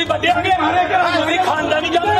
ਤੁਸੀਂ ਵੱਡੇ ਹੋ ਗਏ ਤੁਸੀਂ ਖਾਨਦਾਨੀ ਜਾਂਦੇ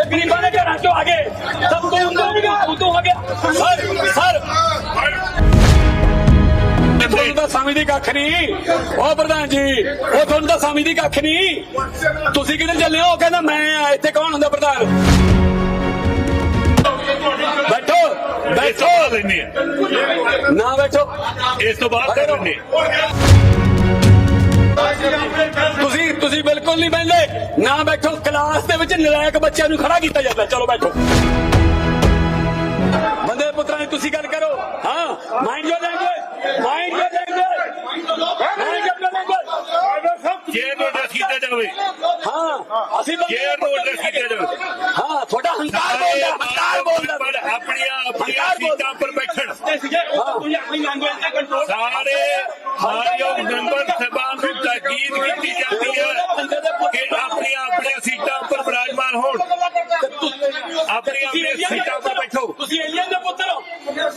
ਇਹ ਗਰੀਬਾਂ ਦੇ ਘਰਾਂ ਚੋਂ ਆ ਗਏ। ਸਭ ਤੋਂ ਤੂੰ ਤੂੰ ਹੋ ਗਿਆ। Sir sir. ਤੁਹਾਨੂੰ ਤਾਂ ਸਮਝਦੀ ਕੱਖ ਨਹੀਂ। ਉਹ ਪ੍ਰਧਾਨ ਜੀ ਉਹ ਤੁਹਾਨੂੰ ਤਾਂ ਸਮਝਦੀ ਕੱਖ ਨਹੀਂ। ਤੁਸੀਂ ਕਿੱਧਰ ਚੱਲੇ ਹੋ? ਕਹਿੰਦਾ ਮੈਂ ਆ ਇੱਥੇ ਕੌਣ ਹੁੰਦਾ ਪ੍ਰਧਾਨ? ਬੈਠੋ ਬੈਠੋ। ਲੈਣੇ ਨਾ ਬੈਠੋ। ਇਸ ਤੋਂ ਬਾਅਦ ਲੈਣੇ ਤੁਸੀਂ ਤੁਸੀਂ ਬਿਲਕੁਲ ਨਹੀਂ ਬੈਠੇ ਨਾ ਬੈਠੋ ਕਲਾਸ ਦੇ ਵਿੱਚ ਨਲਾਇਕ ਬੱਚਿਆਂ ਨੂੰ ਖੜਾ ਕੀਤਾ ਜਾਂਦਾ। ਚਲੋ ਬੈਠੋ। ਬੰਦੇ ਪੁੱਤਰਾਂ ਦੀ ਤੁਸੀਂ ਗੱਲ ਕਰੋ ਹਾਂ mind your language mind your language mind your language ਜੇ ਨੂੰ ਐਡਰੈਸ ਕੀਤਾ ਜਾਵੇ। ਹਾਂ ਅਸੀਂ ਜੇ ਨੂੰ ਐਡਰੈਸ ਕੀਤਾ ਜਾਵੇ। ਹਾਂ ਤੁਹਾਡਾ ਹੰਕਾਰ ਬੋਲਦਾ ਹੰਕਾਰ ਬੋਲਦਾ। ਪਰ ਆਪਣੀਆਂ ਆਪਣੀਆਂ। ਸੀਟਾਂ ਉੱਪਰ ਬੈਠਣ। ਸਾਰੇ ਕੀਤੀ ਜਾਂਦੀ ਹੈ ਕਿ ਆਪਣੀਆਂ ਆਪਣੀਆਂ ਸੀਟਾਂ ਉੱਪਰ ਵਿਰਾਜਮਾਨ ਹੋਣ। ਆਪਣੀਆਂ ਆਪਣੀਆਂ ਸੀਟਾਂ ਉੱਪਰ ਬੈਠੋ। ਤੁਸੀਂ ਏਲੀਅਨ ਦੇ ਪੁੱਤਰ ਹੋ।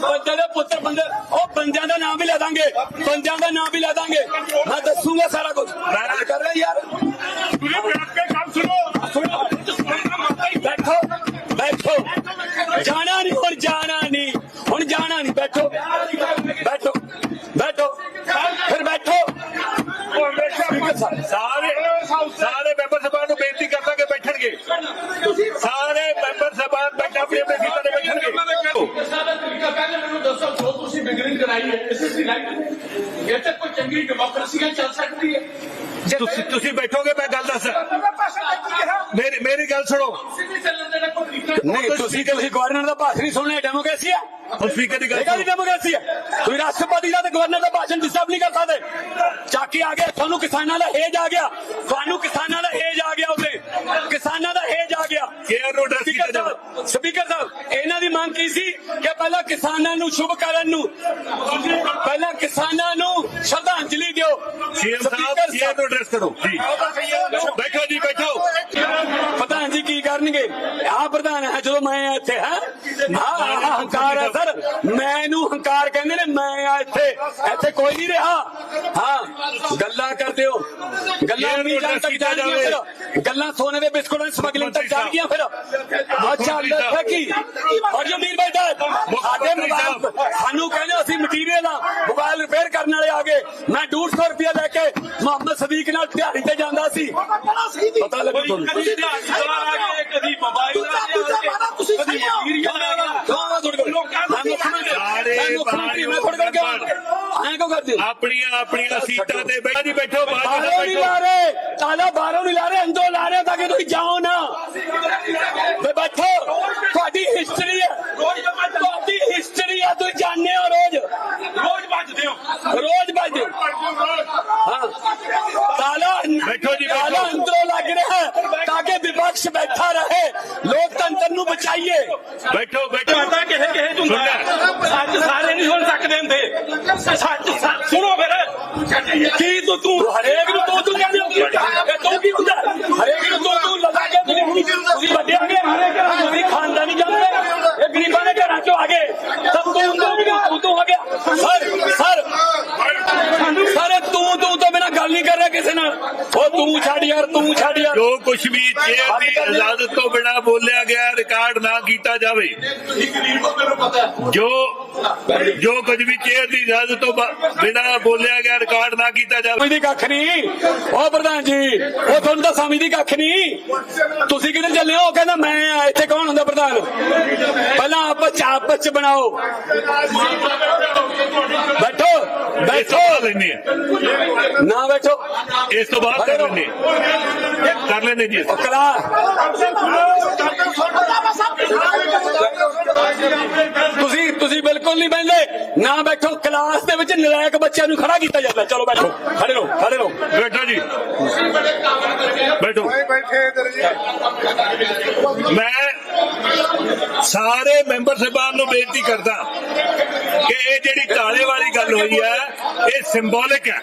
ਬੰਦੇ ਦੇ ਪੁੱਤਰ ਬੰਦੇ ਉਹ ਬੰਦਿਆਂ ਦਾ ਨਾਮ ਵੀ ਲੈ ਦਾਂਗੇ। ਬੰਦਿਆਂ ਦਾ ਨਾਮ ਵੀ ਲੈ ਦਾਂਗੇ। ਮੈਂ ਦੱਸੂਗਾ ਸਾਰਾ ਕੁਝ। ਮੈਂ ਕਰ ਰਿਹਾ ਯਾਰ। ਕਰਾਈ ਹੈ ਇਸ ਇਸ ਰਾਈਟ ਇਹ ਤੇ ਕੋਈ ਚੰਗੀ ਡੈਮੋਕ੍ਰੇਸੀ ਚੱਲ ਸਕਦੀ ਹੈ। ਤੁਸੀਂ ਤੁਸੀਂ ਬੈਠੋਗੇ ਮੈਂ ਗੱਲ ਦੱਸ ਮੇਰੀ ਮੇਰੀ ਗੱਲ ਸੁਣੋ। ਦੇ ਨਹੀਂ। ਤੁਸੀਂ ਤੁਸੀਂ ਗਵਰਨਰ ਦਾ ਭਾਸ਼ਣ ਨਹੀਂ ਸੁਣਨਾ ਡੈਮੋਕ੍ਰੇਸੀ ਹੈ ਹੁਣ ਸਪੀਕਰ ਦੀ ਗੱਲ ਇਹ ਡੈਮੋਕ੍ਰੇਸੀ ਹੈ ਤੁਸੀਂ ਰਾਸ਼ਟਰਪਤੀ ਦਾ ਤੇ ਗਵਰਨਰ ਦਾ ਭਾਸ਼ਣ ਡਿਸਟਰਬ ਨਹੀਂ ਕਰ ਸਕਦੇ ਚਾਕੀ ਆ ਗਿਆ ਤੁਹਾਨੂੰ ਕਿਸਾਨਾਂ ਦਾ ਹੇਜ ਆ ਗਿਆ। ਤੁਹਾਨੂੰ ਕਿਸਾਨਾਂ ਦਾ ਹੇਜ ਆ ਗਿਆ ਉਹਦੇ ਕਿਸਾਨਾਂ ਦਾ ਹੇਜ ਸਪੀਕਰ। ਸਾਹਿਬ ਸਪੀਕਰ ਸਾਹਿਬ ਇਹਨਾਂ ਦੀ ਮੰਗ ਕੀ ਸੀ ਕਿ ਪਹਿਲਾਂ ਕਿਸਾਨਾਂ ਨੂੰ ਸ਼ੁਭ ਕਰਨ ਨੂੰ ਪਹਿਲਾਂ ਕਿਸਾਨਾਂ ਨੂੰ ਸ਼ਰਧਾਂਜਲੀ ਦਿਓ। ਸੀਐਮ ਸਾਹਿਬ ਕੇਅਰ ਨੂੰ ਐਡਰੈਸ ਕਰੋ। ਜੀ। ਬੈਠੋ ਜੀ ਬੈਠੋ। ਕਰਨਗੇ। ਆ ਪ੍ਰਧਾਨ ਹੈ ਜਦੋਂ ਮੈਂ ਇੱਥੇ ਹਾਂ ਹਾਂ ਹੰਕਾਰ ਹੈ ਸਰ। ਮੈਨੂੰ ਹੰਕਾਰ ਕਹਿੰਦੇ ਨੇ ਮੈਂ ਆ ਇੱਥੇ ਇੱਥੇ ਕੋਈ ਨਹੀਂ ਰਿਹਾ। ਹਾਂ ਗੱਲਾਂ ਕਰਦੇ ਹੋ। ਗੱਲਾਂ ਨਹੀਂ ਜਾਣ ਤੱਕ ਜਾ ਰਹੀਆਂ ਫਿਰ। ਗੱਲਾਂ ਸੋਨੇ ਦੇ ਬਿਸਕੁਟਾਂ ਦੀ ਸਮਗਲਿੰਗ ਤੱਕ ਜਾ ਰਹੀਆਂ ਫਿਰ। ਅੱਛਾ ਅੰਦਰ ਕੀ ਔਰ ਜੋ ਵੀਰ ਬੈਠਾ ਸਾਡੇ ਮੋਬਾਈਲ ਸਾਨੂੰ ਕਹਿੰਦੇ ਅਸੀਂ ਮਟੀਰੀਅਲ ਆ ਮੋਬਾਈਲ ਰਿਪੇਅਰ ਕਰਨ ਵਾਲੇ ਆ ਗਏ। ਮੈਂ 150 ਰੁਪਏ ਲੈ ਕੇ ਮੁਹੰਮਦ ਸਦੀਕ ਨਾਲ ਦਿਹਾੜੀ ਤੇ ਜਾਂਦਾ ਸੀ। ਪਤਾ ਲੱਗੂ ਤੁਹਾਨੂੰ। ਕਦੀ ਆ ਗਏ ਕਦੀ ਮੋਬਾਈਲ ਆ ਗਿਆ ਤੁਸੀਂ ਕਦੀ ਮਟੀਰੀਅਲ ਆ ਗਿਆ। ਦੋਵਾਂ ਤੁਹਾਡੇ ਕੋਲ ਸਾਰੇ ਮੰਤਰੀ ਮੈਂ ਤੁਹਾਡੇ ਕੋਲ ਕਿਉਂ ਐਂ ਕਿਉਂ ਕਰਦੇ ਆਪਣੀਆਂ ਆਪਣੀਆਂ ਸੀਟਾਂ ਤੇ ਬੈਠੋ ਜੀ ਬੈਠੋ ਬਾਹਰੋਂ ਨਹੀਂ ਬੈਠੋ। ਲਾ ਰਹੇ। ਤਾਲਾ ਬਾਹਰੋਂ ਨਹੀਂ ਲਾ ਰਹੇ ਅੰਦਰੋਂ ਲਾ ਰਹੇ ਤਾਂ ਕਿ ਤੁਸੀਂ ਜਾਓ ਨਾ। ਬੈਠੋ। ਤੁਹਾਡੀ ਹਿਸਟਰੀ ਹੈ ਤੁਹਾਡੀ ਹਿਸਟਰੀ ਹੈ ਤੁਸੀਂ ਜਾਣਦੇ ਹੋ ਰੋਜ਼ ਰੋਜ਼ ਵੱਜਦੇ ਹੋ ਰੋਜ਼ ਵੱਜਦੇ ਹਾਂ ਤਾਲਾ ਬੈਠੋ ਜੀ, ਬੈਠੋ। ਤਾਲਾ ਅੰਦਰੋਂ ਲੱਗ ਰਿਹਾ ਹੈ ਤਾਂ ਕਿ ਵਿਪਕਸ਼ ਬੈਠਾ ਰਹੇ ਲੋਕਤੰਤਰ ਨੂੰ ਬਚਾਈਏ। ਬੈਠੋ ਬੈਠੋ। ਪਤਾ ਕਿਸੇ ਕਿਸੇ ਚ ਹੁੰਦਾ ਹੈ। ਸੱਚ ਸਾਰੇ ਨਹੀਂ ਸੁਣ ਸਕਦੇ ਹੁੰਦੇ। ਸੱਚ ਸੱਚ ਸੁਣੋ ਫਿਰ। ਕੀ ਤੂੰ ਤੂੰ ਹਰੇਕ ਨੂੰ ਤੂੰ ਤੂੰ ਕਹਿੰਦੇ ਹੋ ਇਹ ਤੂੰ ਕੀ ਹੁੰਦਾ ਹਰੇਕ ਨੂੰ ਤੂੰ ਤੂੰ ਲਗਾ ਕੇ ਤੁਸੀਂ ਤੁਸੀਂ ਵੱਡੇ ਹੋ ਗਏ ਤੁਸੀਂ ਖਾਨਦਾਨੀ ਜਾਂਦੇ ਇਹ ਗਰੀਬਾਂ ਦੇ ਘਰਾਂ ਚੋਂ ਆ ਗਏ ਸਭ ਤੋਂ ਤੂੰ ਤੂੰ ਹੋ ਗਿਆ ਸਰ ਸਰ ਸਰ ਤੂੰ ਤੂੰ ਤੋਂ ਬਿਨਾ ਗੱਲ ਨਹੀਂ ਕਰ ਰਿਹਾ ਕਿਸੇ ਨਾਲ ਉਹ ਤੂੰ ਛੱਡ ਯਾਰ ਤੂੰ ਛੱਡ ਯਾਰ। ਜੋ ਕੁਝ ਵੀ ਚੇਅਰ ਦੀ। ਇਜਾਜ਼ਤ ਤੋਂ ਬਿਨਾ ਬੋਲਿਆ ਗਿਆ ਰਿਕਾਰਡ ਨਾ ਕੀਤਾ ਜਾਵੇ। ਜੋ ਜੋ ਕੁਝ ਵੀ ਚੇਅਰ ਦੀ ਇਜਾਜ਼ਤ ਤੋਂ ਬਿਨਾ ਬੋਲਿਆ ਗਿਆ ਰਿਕਾਰਡ ਨਾ ਕੀਤਾ ਜਾਵੇ। ਸਮਝਦੀ ਕੱਖ ਨਹੀਂ ਉਹ ਪ੍ਰਧਾਨ ਜੀ ਉਹ ਤੁਹਾਨੂੰ ਤਾਂ ਸਮਝਦੀ ਕੱਖ ਨਹੀਂ ਤੁਸੀਂ ਕਿੱਧਰ ਚੱਲੇ ਹੋ? ਕਹਿੰਦਾ ਮੈਂ ਆ ਇੱਥੇ ਕੌਣ ਹੁੰਦਾ ਪ੍ਰਧਾਨ? ਪਹਿਲਾਂ ਆਪਸ ਚ ਆਪਸ ਚ ਬਣਾਓ। ਬੈਠੋ। ਲੈਣੇ ਨਾ ਬੈਠੋ। ਇਸ ਤੋਂ ਬਾਅਦ ਕਰ ਲੈਣੇ ਕਰ ਲੈਣੇ ਜੀ। ਕਲਾ ਤੁਸੀਂ ਤੁਸੀਂ ਬਿਲਕੁਲ ਨਹੀਂ ਬੈਠੇ ਨਾ ਬੈਠੋ। ਕਲਾਸ ਦੇ ਵਿੱਚ ਨਲਾਇਕ ਬੱਚਿਆਂ ਨੂੰ ਖੜਾ ਕੀਤਾ ਜਾਂਦਾ। ਚਲੋ ਬੈਠੋ। ਖੜੇ ਰਹੋ ਖੜੇ ਰਹੋ। ਬੈਠੋ ਜੀ। ਬੈਠੋ। ਮੈਂ ਸਾਰੇ ਮੈਂਬਰ ਸਾਹਿਬਾਨ ਨੂੰ ਬੇਨਤੀ ਕਰਦਾ। ਕਿ ਇਹ ਜਿਹੜੀ ਕਾਲੇ ਵਾਲੀ ਗੱਲ ਹੋਈ ਹੈ, ਇਹ ਸਿੰਬੋਲਿਕ ਹੈ।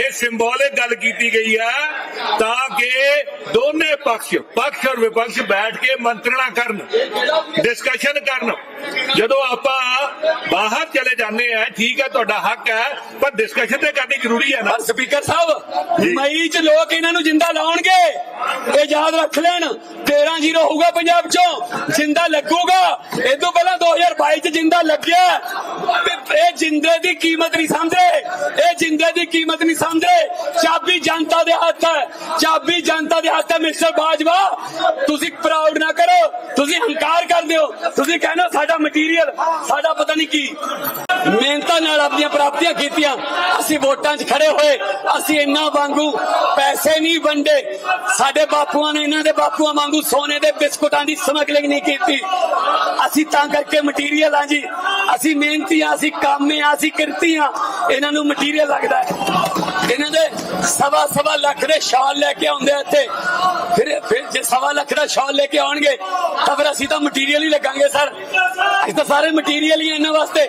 ਇਹ ਸਿੰਬੋਲਿਕ ਗੱਲ ਕੀਤੀ ਗਈ ਹੈ ਤਾਂ ਕਿ ਦੋਨੇ ਪਕਸ਼ ਪਕਸ਼ ਔਰ ਵਿਪਕਸ਼ ਬੈਠ ਕੇ ਮੰਤਰਣਾ ਕਰਨ ਡਿਸਕਸ਼ਨ ਕਰਨ। ਜਦੋਂ ਆਪਾਂ ਬਾਹਰ ਚਲੇ ਜਾਂਦੇ ਆ ਠੀਕ ਹੈ, ਤੁਹਾਡਾ ਹੱਕ ਹੈ, ਪਰ ਡਿਸਕਸ਼ਨ ਤੇ ਕਰਨੀ ਜ਼ਰੂਰੀ ਹੈ ਨਾ। ਸਪੀਕਰ ਸਾਹਿਬ, ਮਈ ਚ ਲੋਕ ਇਹਨਾਂ ਨੂੰ ਜਿੰਦਾ ਲਾਉਣਗੇ, ਇਹ ਯਾਦ ਰੱਖ ਲੈਣ 13 ਜ਼ੀਰੋ ਹੋਊਗਾ ਪੰਜਾਬ ਚੋਂ, ਜਿੰਦਾ ਲੱਗੂਗਾ। ਇਹ ਤੋਂ ਪਹਿਲਾਂ 2022 ਚ ਜਿੰਦਾ ਲੱਗਿਆ ਇਹ ਜਿੰਦੇ ਦੀ ਕੀਮਤ ਨਹੀਂ ਸਮਝੇ ਇਹ ਜਿੰਦੇ ਦੀ ਕੀਮਤ ਨਹੀਂ ਸਮਝੇ ਚਾਬੀ ਜਨਤਾ ਦੇ ਹੱਥ ਹੈ। ਚਾਬੀ ਜਨਤਾ ਦੇ ਹੱਥ ਹੈ, ਮਿਸਟਰ ਬਾਜਵਾ। ਤੁਸੀਂ ਪ੍ਰਾਊਡ ਨਾ ਕਰੋ। ਤੁਸੀਂ ਹੰਕਾਰ ਕਰਦੇ ਹੋ। ਤੁਸੀਂ ਕਹਿੰਦੇ ਸਾਡਾ ਮਟੀਰੀਅਲ ਸਾਡਾ ਪਤਾ ਨਹੀਂ ਕੀ। ਮਿਹਨਤਾਂ ਨਾਲ ਆਪਣੀਆਂ ਪ੍ਰਾਪਤੀਆਂ ਕੀਤੀਆਂ। ਅਸੀਂ ਵੋਟਾਂ 'ਚ ਖੜੇ ਹੋਏ। ਅਸੀਂ ਇੰਨਾ ਵਾਂਗੂ ਪੈਸੇ ਨਹੀਂ ਵੰਡੇ। ਸਾਡੇ ਬਾਪੂਆਂ ਨੇ, ਇਹਨਾਂ ਦੇ ਬਾਪੂਆਂ ਵਾਂਗੂ ਸੋਨੇ ਦੇ ਬਿਸਕੁਟਾਂ ਦੀ ਸਮਗਲਿੰਗ ਨਹੀਂ ਕੀਤੀ। ਅਸੀਂ ਤਾਂ ਕਰਕੇ ਮਟੀਰੀਅਲ ਆ ਜੀ। ਅਸੀਂ ਮਿਹਨਤੀ ਆ ਅਸੀਂ ਕਾਮੇ ਆ, ਅਸੀਂ ਕਿਰਤੀ ਆ। ਇਹਨਾਂ ਨੂੰ ਮਟੀਰੀਅਲ ਲੱਗਦਾ ਹੈ। ਇਹਨਾਂ ਦੇ ਸਵਾ ਸਵਾ ਲੱਖ ਦੇ ਸ਼ਾਲ ਲੈ ਕੇ ਆਉਂਦੇ ਇੱਥੇ। ਫਿਰ ਫਿਰ ਜੇ ਸਵਾ ਲੱਖ ਦਾ ਸ਼ਾਲ ਲੈ ਕੇ ਆਉਣਗੇ, ਤਾਂ ਫਿਰ ਅਸੀਂ ਤਾਂ ਮਟੀਰੀਅਲ ਹੀ ਲੱਗਾਂਗੇ, ਸਰ। ਅਸੀਂ ਤਾਂ ਸਾਰੇ ਮਟੀਰੀਅਲ ਹੀ ਇਹਨਾਂ ਵਾਸਤੇ।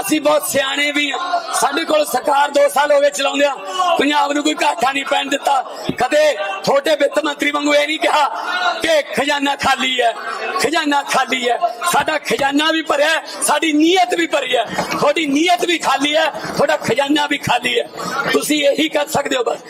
ਅਸੀਂ ਬਹੁਤ ਸਿਆਣੇ ਵੀ ਹਾਂ ਸਾਡੇ ਕੋਲ ਸਰਕਾਰ 2 ਸਾਲ ਹੋ ਗਏ ਚਲਾਉਂਦੇ ਚਲਾਉਂਦਿਆਂ ਪੰਜਾਬ ਨੂੰ ਕੋਈ ਘਾਟਾ ਨਹੀਂ ਪੈਣ ਦਿੱਤਾ। ਕਦੇ ਛੋਟੇ ਵਿੱਤ ਮੰਤਰੀ ਵਾਂਗੂ ਇਹ ਨਹੀਂ ਕਿਹਾ ਕਿ ਖਜ਼ਾਨਾ ਖਾਲੀ ਹੈ, ਖਜ਼ਾਨਾ ਖਾਲੀ ਹੈ। ਸਾਡਾ ਖਜ਼ਾਨਾ ਵੀ ਭਰਿਆ ਸਾਡੀ ਨੀਅਤ ਵੀ ਭਰੀ ਹੈ। ਤੁਹਾਡੀ ਨੀਅਤ ਵੀ ਖਾਲੀ ਹੈ, ਤੁਹਾਡਾ ਖਜ਼ਾਨਾ ਵੀ ਖਾਲੀ ਹੈ। ਤੁਸੀਂ ਇਹੀ ਕਰ ਸਕਦੇ ਹੋ ਬਸ।